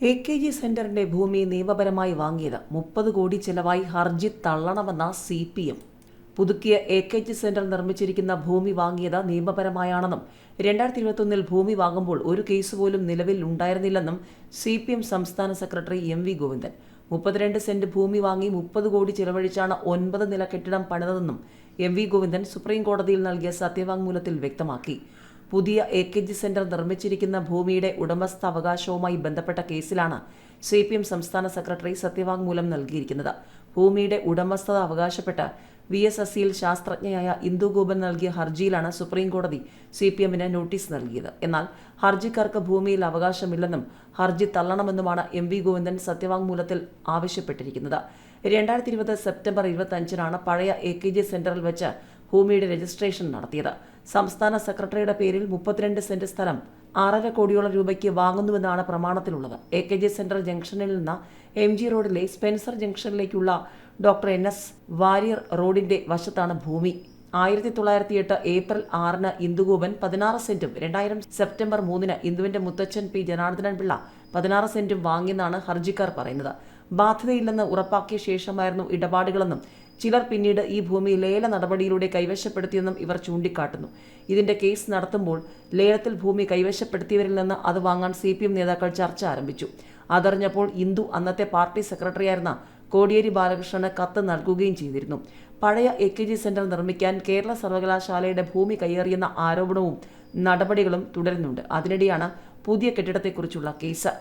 A K G സെന്ററിന്റെ ഭൂമി നിയമപരമായി വാങ്ങിയത് മുപ്പത് കോടി ചെലവായി ഹർജി തള്ളണമെന്ന സി പി എം. പുതുക്കിയ എ കെ ജി സെന്റർ നിർമ്മിച്ചിരിക്കുന്ന ഭൂമി വാങ്ങിയത് നിയമപരമായാണെന്നും രണ്ടായിരത്തി ഇരുപത്തൊന്നിൽ ഭൂമി വാങ്ങുമ്പോൾ ഒരു കേസ് പോലും നിലവിൽ ഉണ്ടായിരുന്നില്ലെന്നും സി പി എം സംസ്ഥാന സെക്രട്ടറി എം വി ഗോവിന്ദൻ. മുപ്പത്തിരണ്ട് സെന്റ് ഭൂമി വാങ്ങി മുപ്പത് കോടി ചിലവഴിച്ചാണ് ഒൻപത് നില കെട്ടിടം പണിതതെന്നും എം വി ഗോവിന്ദൻ സുപ്രീം കോടതിയിൽ നൽകിയ സത്യവാങ്മൂലത്തിൽ വ്യക്തമാക്കി. പുതിയ എ കെ ജി സെന്റർ നിർമ്മിച്ചിരിക്കുന്ന ഭൂമിയുടെ ഉടമസ്ഥാവകാശവുമായി ബന്ധപ്പെട്ട കേസിലാണ് സി പി എം സംസ്ഥാന സെക്രട്ടറി സത്യവാങ്മൂലം നൽകിയിരിക്കുന്നത്. ഭൂമിയുടെ ഉടമസ്ഥത അവകാശപ്പെട്ട് വി എസ് എസ് സിയിൽ ശാസ്ത്രജ്ഞയായ ഇന്ദുഗോപൻ നൽകിയ ഹർജിയിലാണ് സുപ്രീം കോടതി സി പി എമ്മിന് നോട്ടീസ് നൽകിയത്. എന്നാൽ ഹർജിക്കാർക്ക് ഭൂമിയിൽ അവകാശമില്ലെന്നും ഹർജി തള്ളണമെന്നുമാണ് എം വി ഗോവിന്ദൻ സത്യവാങ്മൂലത്തിൽ ആവശ്യപ്പെട്ടിരിക്കുന്നത്. രണ്ടായിരത്തി ഇരുപത് സെപ്റ്റംബർ ഇരുപത്തഞ്ചിനാണ് പഴയ എ കെ ജി സെന്ററിൽ വെച്ച് ഭൂമിയുടെ രജിസ്ട്രേഷൻ നടത്തിയത്. സംസ്ഥാന സെക്രട്ടറിയുടെ പേരിൽ മുപ്പത്തിരണ്ട് സെന്റ് സ്ഥലം ആറര കോടിയോളം രൂപയ്ക്ക് വാങ്ങുന്നുവെന്നാണ് പ്രമാണത്തിലുള്ളത്. എ കെ ജി സെന്റർ ജംഗ്ഷനിൽ നിന്ന് എം ജി റോഡിലെ സ്പെൻസർ ജംഗ്ഷനിലേക്കുള്ള ഡോക്ടർ എൻ എസ് വാരിയർ റോഡിന്റെ വശത്താണ് ഭൂമി. ആയിരത്തി തൊള്ളായിരത്തി എട്ട് ഏപ്രിൽ ആറിന് ഇന്ദുഗോപൻ പതിനാറ് സെന്റും രണ്ടായിരം സെപ്റ്റംബർ മൂന്നിന് ഇന്ദുവിന്റെ മുത്തച്ഛൻ പി ജനാർദ്ദനൻ പിള്ള പതിനാറ് സെന്റും വാങ്ങിയെന്നാണ് ഹർജിക്കാർ പറയുന്നത്. ബാധ്യതയില്ലെന്ന് ഉറപ്പാക്കിയ ശേഷമായിരുന്നു ഇടപാടുകളെന്നും ചിലർ പിന്നീട് ഈ ഭൂമി ലേല നടപടിയിലൂടെ കൈവശപ്പെടുത്തിയെന്നും ഇവർ ചൂണ്ടിക്കാട്ടുന്നു. ഇതിന്റെ കേസ് നടത്തുമ്പോൾ ലേലത്തിൽ ഭൂമി കൈവശപ്പെടുത്തിയവരിൽ നിന്ന് അത് വാങ്ങാൻ സി നേതാക്കൾ ചർച്ച ആരംഭിച്ചു. അതറിഞ്ഞപ്പോൾ ഇന്ദു അന്നത്തെ പാർട്ടി സെക്രട്ടറിയായിരുന്ന കോടിയേരി ബാലകൃഷ്ണന് കത്ത് നൽകുകയും ചെയ്തിരുന്നു. പഴയ എ കെ ജി സെന്റർ നിർമ്മിക്കാൻ കേരള സർവകലാശാലയുടെ ഭൂമി കയ്യേറിയെന്ന ആരോപണവും നടപടികളും തുടരുന്നുണ്ട്. അതിനിടെയാണ് പുതിയ കെട്ടിടത്തെക്കുറിച്ചുള്ള കേസ്.